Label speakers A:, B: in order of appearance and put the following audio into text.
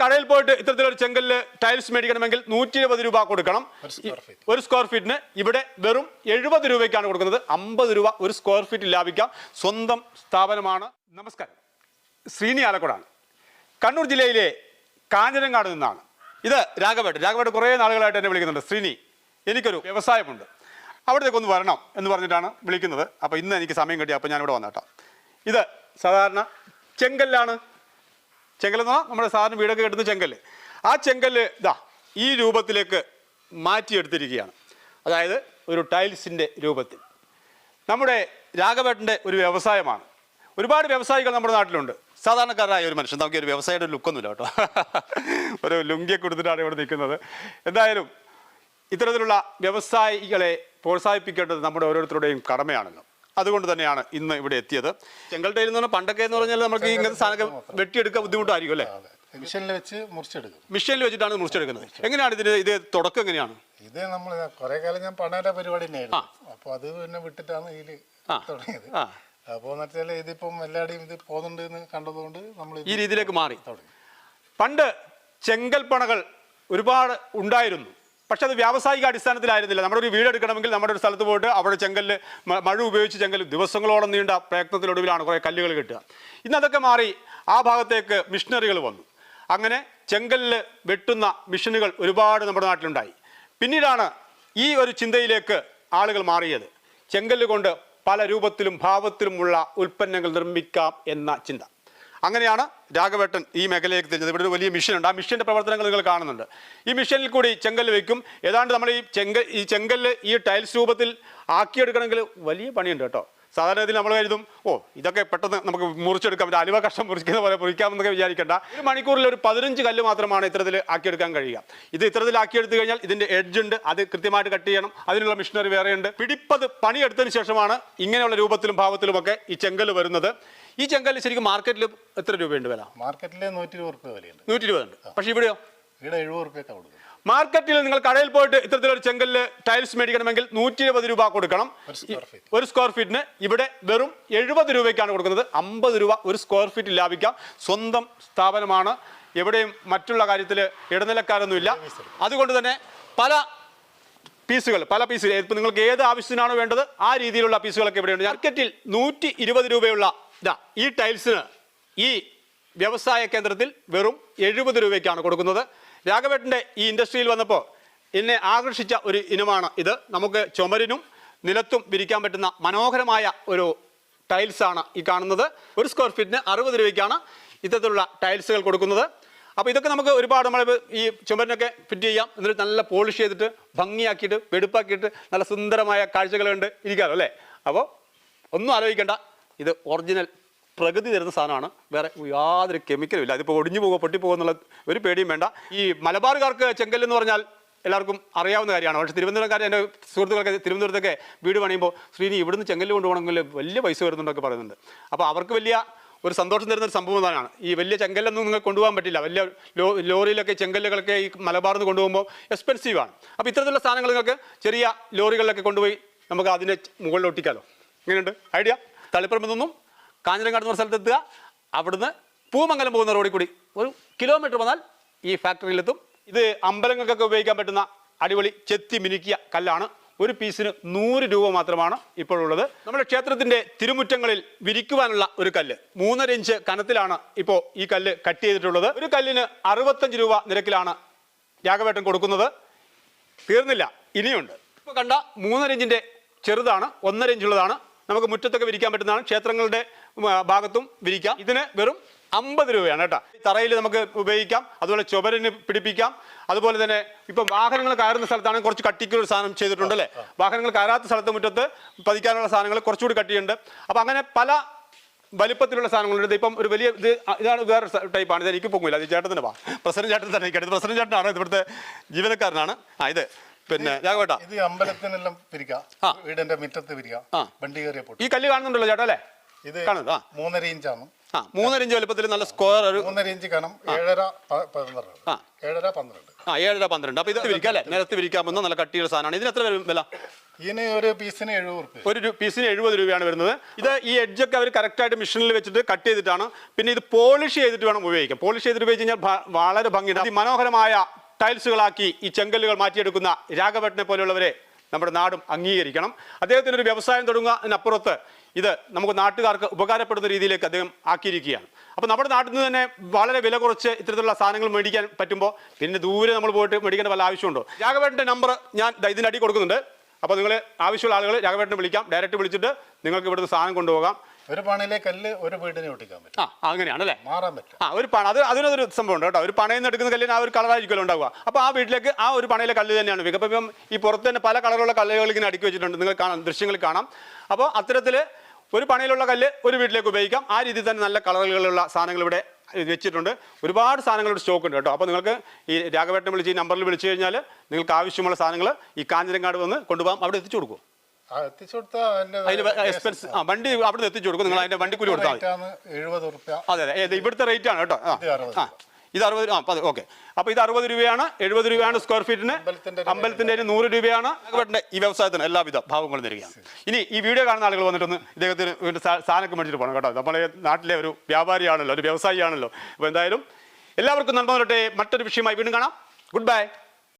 A: കടയിൽ പോയിട്ട് ഇത്തരത്തിലൊരു ചെങ്കല്ല് ടൈൽസ് മേടിക്കണമെങ്കിൽ നൂറ്റി ഇരുപത് രൂപ കൊടുക്കണം.
B: ഒരു സ്ക്വയർ ഫീറ്റ്
A: ഫീറ്റിന് ഇവിടെ വെറും എഴുപത് രൂപയ്ക്കാണ് കൊടുക്കുന്നത്. അമ്പത് രൂപ ഒരു സ്ക്വയർ ഫീറ്റ് ലാഭിക്കാം. സ്വന്തം സ്ഥാപനമാണ്. നമസ്കാരം. ശ്രീനി ആലക്കോടാണ്. കണ്ണൂർ ജില്ലയിലെ കാഞ്ഞിരങ്ങാട് നിന്നാണ്. ഇത് രാഘവേട്ട് രാഘവേട്ട് കുറേ നാളുകളായിട്ട് എന്നെ വിളിക്കുന്നുണ്ട്. ശ്രീനി എനിക്കൊരു വ്യവസായമുണ്ട്. അവിടത്തേക്ക് ഒന്ന് വരണം എന്ന് പറഞ്ഞിട്ടാണ് വിളിക്കുന്നത്. അപ്പോൾ ഇന്ന് എനിക്ക് സമയം കിട്ടി. അപ്പോൾ ഞാനിവിടെ വന്നേട്ടോ ഇത് സാധാരണ ചെങ്കല്ലാണ്. ചെങ്കൽ എന്ന് പറഞ്ഞാൽ നമ്മുടെ സാധാരണ വീടൊക്കെ കെട്ടുന്ന ചെങ്കല്ല്. ആ ചെങ്കല്ല് ഇതാ ഈ രൂപത്തിലേക്ക് മാറ്റിയെടുത്തിരിക്കുകയാണ്. അതായത് ഒരു ടൈൽസിന്റെ രൂപത്തിൽ. നമ്മുടെ രാഘവേട്ടന്റെ ഒരു വ്യവസായമാണ്. ഒരുപാട് വ്യവസായികൾ നമ്മുടെ നാട്ടിലുണ്ട്. സാധാരണക്കാരായ ഒരു മനുഷ്യൻ. നമുക്ക് ഒരു വ്യവസായയുടെ ലുക്കൊന്നുമില്ല കേട്ടോ. ഒരു ലുങ്കിയൊക്കെ കൊടുത്തിട്ടാണ് ഇവിടെ നിൽക്കുന്നത്. എന്തായാലും ഇത്തരത്തിലുള്ള വ്യവസായികളെ പ്രോത്സാഹിപ്പിക്കേണ്ടത് നമ്മുടെ ഓരോരുത്തരുടെയും കടമയാണല്ലോ. അതുകൊണ്ട് തന്നെയാണ് ഇന്ന് ഇവിടെ എത്തിയത്. ചെങ്കൽട്ടയിൽ നിന്ന് പറഞ്ഞാൽ പണ്ടൊക്കെ എന്ന് പറഞ്ഞാൽ നമുക്ക് ഇങ്ങനത്തെ സാധനമൊക്കെ വെട്ടിയെടുക്കാൻ ബുദ്ധിമുട്ടായിരിക്കും അല്ലേ?
B: മിഷനിൽ വെച്ച് മുറിച്ചെടുക്കും.
A: മിഷനിൽ വെച്ചിട്ടാണ് മുറിച്ചെടുക്കുന്നത്. എങ്ങനെയാണ് ഇതിന് ഇത് തുടക്കം എങ്ങനെയാണ്?
B: ഇത് നമ്മൾ കുറെ കാലം ഞാൻ പണയുടെ പരിപാടി തന്നെയായിരുന്നു. അപ്പോൾ അത് പിന്നെ വിട്ടിട്ടാണ് ഇതിൽ. തുടങ്ങിയത്. അപ്പോൾ എന്ന് വെച്ചാൽ ഇതിപ്പം എല്ലാവരുടെയും ഇത് പോകുന്നുണ്ട് എന്ന് കണ്ടതുകൊണ്ട് നമ്മൾ
A: ഈ രീതിയിലേക്ക് മാറി. പണ്ട് ചെങ്കൽപ്പണകൾ ഒരുപാട് ഉണ്ടായിരുന്നു. പക്ഷെ അത് വ്യാവസായിക അടിസ്ഥാനത്തിലായിരുന്നില്ല. നമ്മുടെ ഒരു വീട് എടുക്കണമെങ്കിൽ നമ്മുടെ ഒരു സ്ഥലത്ത് പോയിട്ട് അവിടെ ചെങ്കല്ല് മഴ ഉപയോഗിച്ച് ചെങ്കൽ ദിവസങ്ങളോളം നീണ്ട പ്രയത്നത്തിലൊടുവിലാണ് കുറേ കല്ലുകൾ കിട്ടുക. ഇന്ന് അതൊക്കെ മാറി ആ ഭാഗത്തേക്ക് മിഷനറികൾ വന്നു. അങ്ങനെ ചെങ്കല്ല് വെട്ടുന്ന മിഷനുകൾ ഒരുപാട് നമ്മുടെ നാട്ടിലുണ്ടായി. പിന്നീടാണ് ഈ ഒരു ചിന്തയിലേക്ക് ആളുകൾ മാറിയത്. ചെങ്കല്ല് കൊണ്ട് പല രൂപത്തിലും ഭാവത്തിലുമുള്ള ഉൽപ്പന്നങ്ങൾ നിർമ്മിക്കാം എന്ന ചിന്ത. അങ്ങനെയാണ് രാഘവേട്ടൻ ഈ മേഖലയിലേക്ക് തിരിഞ്ഞത്. ഇവിടെ ഒരു വലിയ മിഷനുണ്ട് ആ മിഷന്റെ പ്രവർത്തനങ്ങൾ നിങ്ങൾ കാണുന്നുണ്ട്. ഈ മിഷനിൽ കൂടി ചെങ്കല്ല് വെക്കും. ഏതാണ്ട് നമ്മൾ ഈ ചെങ്കൽ ഈ ചെങ്കല്ല് ഈ ടൈൽസ് രൂപത്തിൽ ആക്കിയെടുക്കണമെങ്കിൽ വലിയ പണിയുണ്ട് കേട്ടോ. സാധാരണ ഇതിൽ നമ്മൾ കരുതും ഓ ഇതൊക്കെ പെട്ടെന്ന് നമുക്ക് മുറിച്ചെടുക്കാം ഒരു അലുവ കഷ്ടം മുറിക്കുന്ന പോലെ മുറിക്കാമെന്നൊക്കെ വിചാരിക്കേണ്ട. ഒരു മണിക്കൂറിൽ ഒരു പതിനഞ്ച് കല്ല് മാത്രമാണ് ഇത്തരത്തിൽ ആക്കിയെടുക്കാൻ കഴിയുക. ഇത് ഇത്തരത്തിൽ ആക്കിയെടുത്തു കഴിഞ്ഞാൽ ഇതിന്റെ എഡ്ജ് ഉണ്ട് അത് കൃത്യമായിട്ട് കട്ട് ചെയ്യണം. അതിനുള്ള മിഷനറി വേറെയുണ്ട് പിടിപ്പത് പണിയെടുത്തതിന് ശേഷമാണ് ഇങ്ങനെയുള്ള രൂപത്തിലും ഭാവത്തിലുമൊക്കെ ഈ ചെങ്കൽ വരുന്നത്. ഈ ചെങ്കൽ ശരിക്കും മാർക്കറ്റിൽ എത്ര രൂപയുണ്ട് വില?
B: മാർക്കറ്റിൽ നൂറ്റി ഇരുപത് രൂപ വിലയുണ്ട്.
A: നൂറ്റി ഇരുപതുണ്ട് പക്ഷേ ഇവിടെയോ?
B: ഇവിടെ എഴുപത് റുപ്യൊക്കെ കൊടുക്കും
A: മാർക്കറ്റിൽ നിങ്ങൾ കടയിൽ പോയിട്ട് ഇത്തരത്തിലൊരു ചെങ്കല്ല് ടൈൽസ് മേടിക്കണമെങ്കിൽ നൂറ്റി ഇരുപത് രൂപ കൊടുക്കണം.
B: ഒരു സ്ക്വയർ ഫീറ്റ്
A: ഒരു സ്ക്വയർ ഫീറ്റിന് ഇവിടെ വെറും എഴുപത് രൂപയ്ക്കാണ് കൊടുക്കുന്നത്. അമ്പത് രൂപ ഒരു സ്ക്വയർ ഫീറ്റ് ലാഭിക്കാം. സ്വന്തം സ്ഥാപനമാണ്. എവിടെയും മറ്റുള്ള കാര്യത്തിൽ ഇടനിലക്കാരൊന്നുമില്ല. അതുകൊണ്ട് തന്നെ പല പീസുകൾ പല പീസുകൾ. ഇപ്പം നിങ്ങൾക്ക് ഏത് ആവശ്യത്തിനാണോ വേണ്ടത് ആ രീതിയിലുള്ള പീസുകളൊക്കെ ഇവിടെയുണ്ട്. മാർക്കറ്റിൽ നൂറ്റി ഇരുപത് രൂപയുള്ള ഇതാ ഈ ടൈൽസിന് ഈ വ്യവസായ കേന്ദ്രത്തിൽ വെറും എഴുപത് രൂപയ്ക്കാണ് കൊടുക്കുന്നത്. രാഘവേട്ടന്റെ ഈ ഇൻഡസ്ട്രിയിൽ വന്നപ്പോൾ എന്നെ ആകർഷിച്ച ഒരു ഇനമാണ് ഇത്. നമുക്ക് ചുമരിനും നിലത്തും വിരിക്കാൻ പറ്റുന്ന മനോഹരമായ ഒരു ടൈൽസാണ് ഈ കാണുന്നത്. ഒരു സ്ക്വയർ ഫീറ്റിന് അറുപത് രൂപയ്ക്കാണ് ഇത്തരത്തിലുള്ള ടൈൽസുകൾ കൊടുക്കുന്നത്. അപ്പോൾ ഇതൊക്കെ നമുക്ക് ഒരുപാട് നമ്മൾ ഈ ചുമരിനൊക്കെ ഫിറ്റ് ചെയ്യാം. എന്നിട്ട് നല്ല പോളിഷ് ചെയ്തിട്ട് ഭംഗിയാക്കിയിട്ട് വെടുപ്പാക്കിയിട്ട് നല്ല സുന്ദരമായ കാഴ്ചകൾ കണ്ട് ഇരിക്കാമല്ലോ അല്ലേ? അപ്പോൾ ഒന്നും ആലോചിക്കേണ്ട. ഇത് ഒറിജിനൽ പ്രകൃതി തരുന്ന സാധനമാണ്. വേറെ യാതൊരു കെമിക്കലും ഇല്ല. അതിപ്പോൾ ഒടിഞ്ഞു പോകുമോ പൊട്ടിപ്പോകുമോ എന്നുള്ള ഒരു പേടിയും വേണ്ട. ഈ മലബാറുകാർക്ക് ചെങ്കൽ എന്ന് പറഞ്ഞാൽ എല്ലാവർക്കും അറിയാവുന്ന കാര്യമാണ്. പക്ഷേ തിരുവനന്തപുരംകാർ എന്റെ സുഹൃത്തുക്കളൊക്കെ തിരുവനന്തപുരത്തൊക്കെ വീട് പണിയുമ്പോൾ ശ്രീനി ഇവിടുന്ന് ചെങ്കല്ല് കൊണ്ടുപോകണമെങ്കിൽ വലിയ പൈസ വരുന്നുണ്ടൊക്കെ പറയുന്നുണ്ട്. അപ്പോൾ അവർക്ക് വലിയ ഒരു സന്തോഷം തരുന്ന ഒരു സംഭവം തന്നെയാണ് ഈ വലിയ ചെങ്കല്ലൊന്നും നിങ്ങൾക്ക് കൊണ്ടുപോകാൻ പറ്റില്ല. വലിയ ലോ ലോറിയിലൊക്കെ ചെങ്കല്ലുകളൊക്കെ ഈ മലബാറിൽ നിന്ന് കൊണ്ടുപോകുമ്പോൾ എക്സ്പെൻസീവാണ് അപ്പോൾ ഇത്തരത്തിലുള്ള സാധനങ്ങൾ നിങ്ങൾക്ക് ചെറിയ ലോറികളിലൊക്കെ കൊണ്ടുപോയി നമുക്ക് അതിനെ മുകളിലൊട്ടിക്കാലോ ഇങ്ങനെയുണ്ട് ഐഡിയ? തളിപ്പറമ്പിൽ നിന്നും കാഞ്ഞിരങ്ങാട് എന്ന സ്ഥലത്തെത്തുക. അവിടുന്ന് പൂമംഗലം പോകുന്ന റോഡിൽ കൂടി. ഒരു കിലോമീറ്റർ വന്നാൽ ഈ ഫാക്ടറിയിലെത്തും ഇത് അമ്പലങ്ങൾക്കൊക്കെ ഉപയോഗിക്കാൻ പറ്റുന്ന അടിപൊളി ചെത്തി മിനുക്കിയ കല്ലാണ്. ഒരു പീസിന് നൂറ് രൂപ മാത്രമാണ് ഇപ്പോഴുള്ളത്. നമ്മുടെ ക്ഷേത്രത്തിന്റെ തിരുമുറ്റങ്ങളിൽ വിരിക്കുവാനുള്ള ഒരു കല്ല്. മൂന്നര ഇഞ്ച് കനത്തിലാണ് ഇപ്പോൾ ഈ കല്ല് കട്ട് ചെയ്തിട്ടുള്ളത്. ഒരു കല്ലിന് അറുപത്തഞ്ച് രൂപ നിരക്കിലാണ് രാഘവേട്ടൻ കൊടുക്കുന്നത്. തീർന്നില്ല ഇനിയുണ്ട്. ഇപ്പോൾ കണ്ട മൂന്നര ഇഞ്ചിന്റെ ചെറുതാണ് ഒന്നര ഇഞ്ചുള്ളതാണ്. നമുക്ക് മുറ്റത്തൊക്കെ വിരിക്കാൻ പറ്റുന്നതാണ്. ക്ഷേത്രങ്ങളുടെ ഭാഗത്തും വിരിക്കാം. ഇതിന് വെറും അമ്പത് രൂപയാണ് കേട്ടോ. തറയിൽ നമുക്ക് ഉപയോഗിക്കാം. അതുപോലെ ചുവരിന് പിടിപ്പിക്കാം. അതുപോലെ തന്നെ ഇപ്പം വാഹനങ്ങൾ കയറുന്ന സ്ഥലത്താണെങ്കിൽ കുറച്ച് കട്ടിക്കൊരു സാധനം ചെയ്തിട്ടുണ്ട് അല്ലേ? വാഹനങ്ങൾ കയറാത്ത സ്ഥലത്ത് മുറ്റത്ത് പതിക്കാനുള്ള സാധനങ്ങൾ കുറച്ചുകൂടി കട്ടിയുണ്ട്. അപ്പം അങ്ങനെ പല വലിപ്പത്തിലുള്ള സാധനങ്ങളുണ്ട്. ഇപ്പം ഒരു വലിയ ഇത് ഇതാണ് വേറെ ടൈപ്പാണ്. ഇത് എനിക്ക് പൊങ്ങില്ല അത് ചേട്ടത്തിന്റെ വാ. പ്രസിഡന്റ് ചേട്ടൻ തന്നെ കേട്ടത് പ്രസിഡന്റ് ചേട്ടനാണ്? ഇവിടുത്തെ ജീവനക്കാരനാണ്. ആ ഇത്. പിന്നെ രാഘവേട്ടാ
B: ഇത് അമ്പലത്തിനെല്ലാം പിരിക്കാം. വീടിന്റെ മുറ്റത്ത് പിരിക്കാം. വണ്ടി
A: ഈ കല്ല് കാണുന്നുണ്ടല്ലോ ചേട്ടാ അല്ലേ?
B: ഇത്
A: കാണുന്നത് ആ
B: മൂന്നര ഇഞ്ചാണ്.
A: ആ മൂന്നര ഇഞ്ച് വലുപ്പത്തിൽ നല്ല സ്ക്വയർ ഒരു
B: മൂന്നര ഇഞ്ച് കനം ഏഴര പ- പന്ത്രണ്ട്.
A: ആ.
B: ഏഴര പന്ത്രണ്ട്.
A: ആ ഏഴര പന്ത്രണ്ട്. അപ്പോൾ ഇത് വിരിക്കാം അല്ലേ? നിരത്തി വിരിക്കാമെന്ന് നല്ല കട്ടിയുള്ള സാധനമാണ്. ഇതിന് എത്ര വരും വില?
B: ഇതിന് ഒരു പീസിന് എഴുപത് റുപ്യ
A: ഒരു രു- പീസിന് എഴുപത് രൂപയാണ് വരുന്നത്. ഇത് ഈ എഡ്ജൊക്കെ അവർ കറക്റ്റായിട്ട് മെഷീനിൽ വെച്ചിട്ട് കട്ട് ചെയ്തിട്ടാണ്. പിന്നെ ഇത് പോളിഷ് ചെയ്തിട്ട് വേണം ഉപയോഗിക്കാം പോളിഷ് ചെയ്തിട്ട് ഉപയോഗിച്ച് കഴിഞ്ഞാൽ ഭ- വളരെ ഭംഗിയുണ്ട്. മനോഹരമായ ടൈൽസുകളാക്കി ഈ ചെങ്കല്ലുകൾ മാറ്റിയെടുക്കുന്ന രാഘവട്ടിനെ പോലെയുള്ളവരെ നമ്മുടെ നാടും അംഗീകരിക്കണം. അദ്ദേഹത്തിന് ഒരു വ്യവസായം തുടങ്ങുന്നതിനപ്പുറത്ത് ഇത് നമുക്ക് നാട്ടുകാർക്ക് ഉപകാരപ്പെടുന്ന രീതിയിലേക്ക് അദ്ദേഹം ആക്കിയിരിക്കുകയാണ്. അപ്പോൾ നമ്മുടെ നാട്ടിൽ നിന്ന് തന്നെ വളരെ വില കുറച്ച് ഇത്തരത്തിലുള്ള സാധനങ്ങൾ മേടിക്കാൻ പറ്റുമ്പോൾ പിന്നെ ദൂരെ നമ്മൾ പോയിട്ട് മേടിക്കേണ്ട വല്ല ആവശ്യമുണ്ടോ? രാഘവേട്ടന്റെ നമ്പർ ഞാൻ ഇതിനടി കൊടുക്കുന്നുണ്ട്. അപ്പോൾ നിങ്ങൾ ആവശ്യമുള്ള ആളുകൾ രാഘവേട്ടനെ വിളിക്കാം. ഡയറക്റ്റ് വിളിച്ചിട്ട് നിങ്ങൾക്ക് ഇവിടുന്ന് സാധനം കൊണ്ടുപോകാം.
B: ഒരു പണയിലെ കല്ല് ഒരു വീടിനെ ഒട്ടിക്കാൻ പറ്റും.
A: ആ അങ്ങനെയാണ് അല്ലേ?
B: മാറാൻ പറ്റും.
A: ആ ഒരു പണ അത് അതിനൊരു സംഭവം ഉണ്ട് കേട്ടോ. ഒരു പണയിൽ നിന്ന് എടുക്കുന്ന കല്ലിന് ആ ഒരു കളറായിരിക്കുമല്ലോ ഉണ്ടാവുക. അപ്പോൾ ആ വീട്ടിലേക്ക് ആ ഒരു പണയിലെ കല്ല് തന്നെയാണ് അപ്പോൾ ഇപ്പം ഈ പുറത്ത് തന്നെ പല കളറുള്ള കല്ലുകൾ ഇങ്ങനെ അടുക്കി വെച്ചിട്ടുണ്ട്. നിങ്ങൾ കാണാം ദൃശ്യങ്ങൾ കാണാം. അപ്പോൾ അത്തരത്തിൽ ഒരു പണയിലുള്ള കല്ല് ഒരു വീട്ടിലേക്ക് ഉപയോഗിക്കാം. ആ രീതിയിൽ തന്നെ നല്ല കളറുകളുള്ള സാധനങ്ങൾ ഇവിടെ വെച്ചിട്ടുണ്ട്. ഒരുപാട് സാധനങ്ങളുടെ സ്റ്റോക്ക് ഉണ്ട് കേട്ടോ. അപ്പോൾ നിങ്ങൾക്ക് ഈ രാഘവേട്ടൻ വിളിച്ച് ഈ നമ്പറിൽ വിളിച്ചു കഴിഞ്ഞാൽ നിങ്ങൾക്ക് ആവശ്യമുള്ള സാധനങ്ങൾ ഈ കാഞ്ഞിരങ്ങാട് വന്ന് കൊണ്ടുപോകാം. അവിടെ എത്തിച്ചു കൊടുക്കും. എക്സ്പെൻസ് ആ വണ്ടി അവിടെ എത്തിച്ചു കൊടുക്കും നിങ്ങൾ അതിന്റെ വണ്ടി കൂലി കൊടുത്താൽ അതെ അതെ. ഇവിടുത്തെ റേറ്റ് ആണ് കേട്ടോ. ആ.
B: ഇത് അറുപത്
A: രൂപ ആ ഓക്കെ അപ്പോൾ ഇത് അറുപത് രൂപയാണ് എഴുപത് രൂപയാണ് സ്ക്വയർ ഫീറ്റിന്
B: അമ്പലത്തിന്റെ
A: ഒരു നൂറ് രൂപയാണ്. ഈ വ്യവസായത്തിന് എല്ലാവിധ ഭാവങ്ങളും തരികയാണ്. ഇനി ഈ വീഡിയോ കാണുന്ന ആളുകൾ വന്നിട്ടൊന്ന് ഇദ്ദേഹത്തിന് സാധനമൊക്കെ മേടിച്ചിട്ട് പോകണം കേട്ടോ. നമ്മളെ നാട്ടിലെ ഒരു വ്യാപാരിയാണല്ലോ ഒരു വ്യവസായിയാണല്ലോ. അപ്പോൾ എന്തായാലും എല്ലാവർക്കും നന്മ വരട്ടെ മറ്റൊരു വിഷയമായി വീണ്ടും കാണാം. Good bye